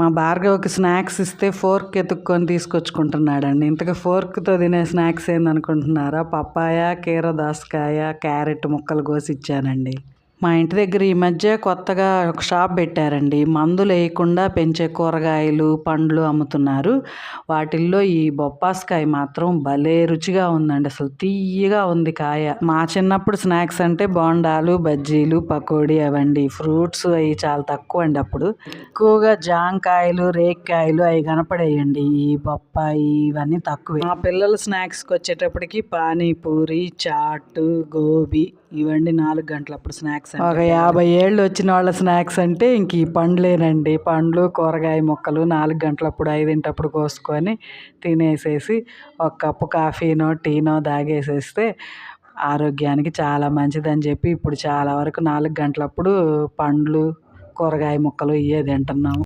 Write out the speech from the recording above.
మా భార్గవ్కి స్నాక్స్ ఇస్తే ఫోర్క్ ఎత్తుక్కొని తీసుకొచ్చుకుంటున్నాడండి. ఇంతకు ఫోర్క్తో తినే స్నాక్స్ ఏందనుకుంటున్నారా? పప్పాయ కీర దోసకాయ క్యారెట్ ముక్కలు కోసి ఇచ్చానండి. మా ఇంటి దగ్గర ఈ మధ్య కొత్తగా ఒక షాప్ పెట్టారండి. మందులు వేయకుండా పెంచే కూరగాయలు పండ్లు అమ్ముతున్నారు. వాటిల్లో ఈ బొప్పాస్కాయ మాత్రం భలే రుచిగా ఉందండి. అసలు తీయగా ఉంది కాయ. మా చిన్నప్పుడు స్నాక్స్ అంటే బోండాలు బజ్జీలు పకోడీ అవండి. ఫ్రూట్స్ అవి చాలా తక్కువ అండి అప్పుడు. ఎక్కువగా జాంకాయలు రేక్కాయలు అవి కనపడేయండి. ఈ బొప్పాయి ఇవన్నీ తక్కువే. మా పిల్లలు స్నాక్స్కి వచ్చేటప్పటికి పానీపూరి చాట్ గోబీ ఇవండి నాలుగు గంటలప్పుడు స్నాక్స్ ఒక యాభై ఏళ్ళు వచ్చిన వాళ్ళ స్నాక్స్ అంటే ఇంక ఈ పండ్లేనండి. పండ్లు కూరగాయ ముక్కలు నాలుగు గంటలప్పుడు ఐదింటప్పుడు కోసుకొని తినేసేసి ఒక కప్పు కాఫీనో టీనో తాగేసేస్తే ఆరోగ్యానికి చాలా మంచిదని చెప్పి ఇప్పుడు చాలా వరకు నాలుగు గంటలప్పుడు పండ్లు కూరగాయ ముక్కలు ఇవే తింటున్నాము.